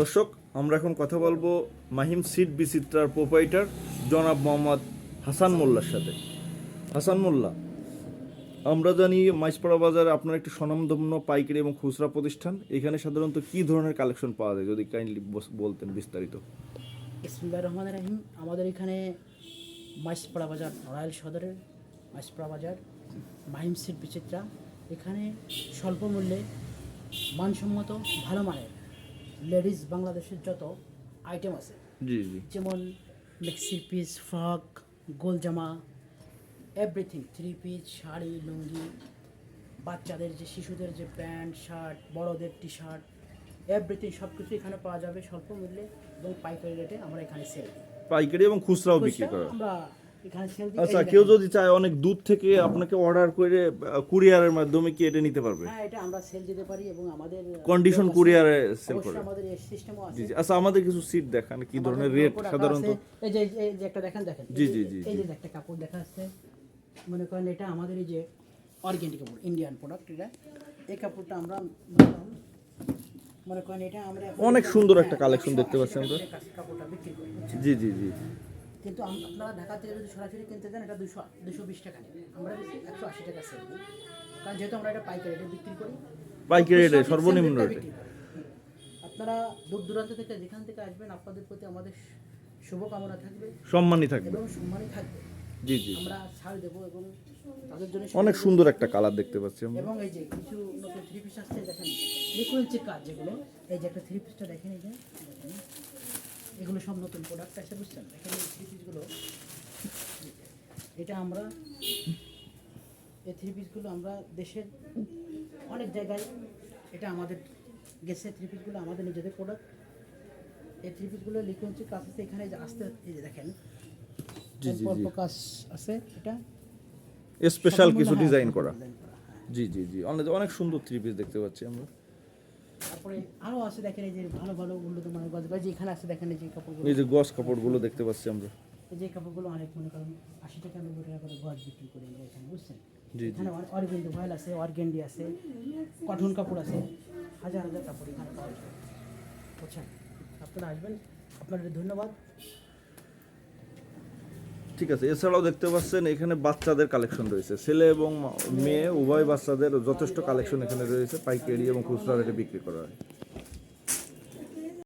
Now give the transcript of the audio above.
দর্শক, আমরা এখন কথা বলব মাহিম সিট বিচিত্রার প্রোপাইটার জনাব মোহাম্মদ হাসান মোল্লার সাথে। হাসান মোল্লা, আমরা জানি মাইসপাড়া বাজারে আপনার একটি স্বনামধন্য পাইকারি এবং খুচরা প্রতিষ্ঠান। এখানে সাধারণত কি ধরনের কালেকশন পাওয়া যায়, যদি কাইন্ডলি বলতেন বিস্তারিত। ইসমুল্লাহ রহমান রাহিম। আমাদের এখানে মাইসপাড়া বাজার, রয়্যাল সদরের মাইসপাড়া বাজার, মাহিম সিট বিচিত্রা এখানে স্বল্প মূল্যে মানসম্মত, ভালো মানের লেডিস বাংলাদেশের যত আইটেম আছে জি জি। যেমন মেক্সি পিস ফ্রক গোল জামা everything three piece sari lungi বাচ্চাদের যে শিশুদের যে প্যান্ট শার্ট বড়দের টি শার্ট এভরিথিং সব কিছু এখানে পাওয়া যাবে স্বল্প মূল্যে এবং পাইকারি রেটে আমরা এখানে সেল পাইকারি এবং খুচরাও বিক্রি করা। আমরা আচ্ছা কেউ যদি চায় অনেক দূর থেকে আপনাকে অর্ডার করে কুরিয়ারের মাধ্যমে কি এটা নিতে পারবে? হ্যাঁ এটা আমরা সেল দিতে পারি এবং আমাদের কন্ডিশন কুরিয়ারে সেল করে আমাদের এই সিস্টেমও আছে। জি আচ্ছা আমাদের কিছু সিট দেখান কি ধরনের রেট সাধারণত? এই যে এই যে একটা দেখেন দেখেন। জি, জি, জি, এই যে একটা কাপড় দেখা যাচ্ছে মনে করেন এটা আমাদের এই যে অর্গ্যানিক কাপড় ইন্ডিয়ান প্রোডাক্ট এটা। এই কাপড়টা আমরা মনে করেন- এটা আমরা অনেক সুন্দর একটা হ্যাঁ, কালেকশন দেখতে পাচ্ছি আমরা। করে কাপড়টা বিক্রি করি। জি জি জি। কিন্তু আপনারা ঢাকা থেকে যদি সরাসরি কিনতে চান এটা দুশো দুশো বিশ টাকা নেবে। আমরা একশো আশি টাকা সেল দিই কারণ যেহেতু আমরা এটা পাইকারি রেটে বিক্রি করি পাইকারি রেটে সর্বনিম্ন রেটে আপনারা দূর দূরান্ত থেকে যেখান থেকে আসবেন আপনাদের প্রতি আমাদের শুভকামনা থাকবে। সম্মানই থাকবে। এবং সম্মানই থাকবে। জি জি। আমরা ছাড় দেবো এবং তাদের জন্য অনেক সুন্দর একটা কালার দেখতে পাচ্ছি আমরা। এবং এই যে কিছু নতুন থ্রি পিস আসছে দেখেন লিকুইন্সের কাজ যেগুলো এই যে একটা থ্রি পিসটা দেখেন এই যে দেখেন। এগুলো সব নতুন প্রোডাক্ট আছে বুঝছেন? দেখেন এই থ্রি পিসগুলো এটা আমরা এই থ্রি পিসগুলো আমরা দেশের অনেক জায়গায় এটা আমাদের গেছে থ্রি পিসগুলো আমাদের নিজেদের প্রোডাক্ট এই থ্রি পিসগুলো লিকুইন্সের কাজ আছে এখানে যে আসতে এই যে দেখেন অল্প কাজ আছে এটা স্পেশাল কিছু ডিজাইন করা, হ্যাঁ। জি জি জি। অনেক অনেক সুন্দর থ্রি পিস দেখতে পাচ্ছি আমরা। তারপরে আরও আছে দেখেন এই যে ভালো ভালো উন্নত মানের গজ গজ এখানে আছে দেখেন এই যে কাপড়গুলো। এই যে গস কাপড়গুলো দেখতে পাচ্ছি আমরা। এই যে কাপড়গুলো অনেক মনে করেন আশি টাকা নব্বই টাকা করে গজ বিক্রি করে আমরা এখানে বুঝছেন? এখানে অরগেন্ডি ভয়েল আছে অর্গেন্ডি আছে কটন কাপড় আছে হাজার হাজার কাপড় এখানে পাওয়া যায়। বুঝছেন? আপনারা আসবেন আপনাদের ধন্যবাদ। ঠিক আছে, এছাড়াও দেখতে পাচ্ছেন এখানে বাচ্চাদের কালেকশন রয়েছে। ছেলে এবং মেয়ে, উভয় বাচ্চাদের যথেষ্ট কালেকশন এখানে রয়েছে, পাইকারি এবং খুচরা রেটে বিক্রি করা হয়।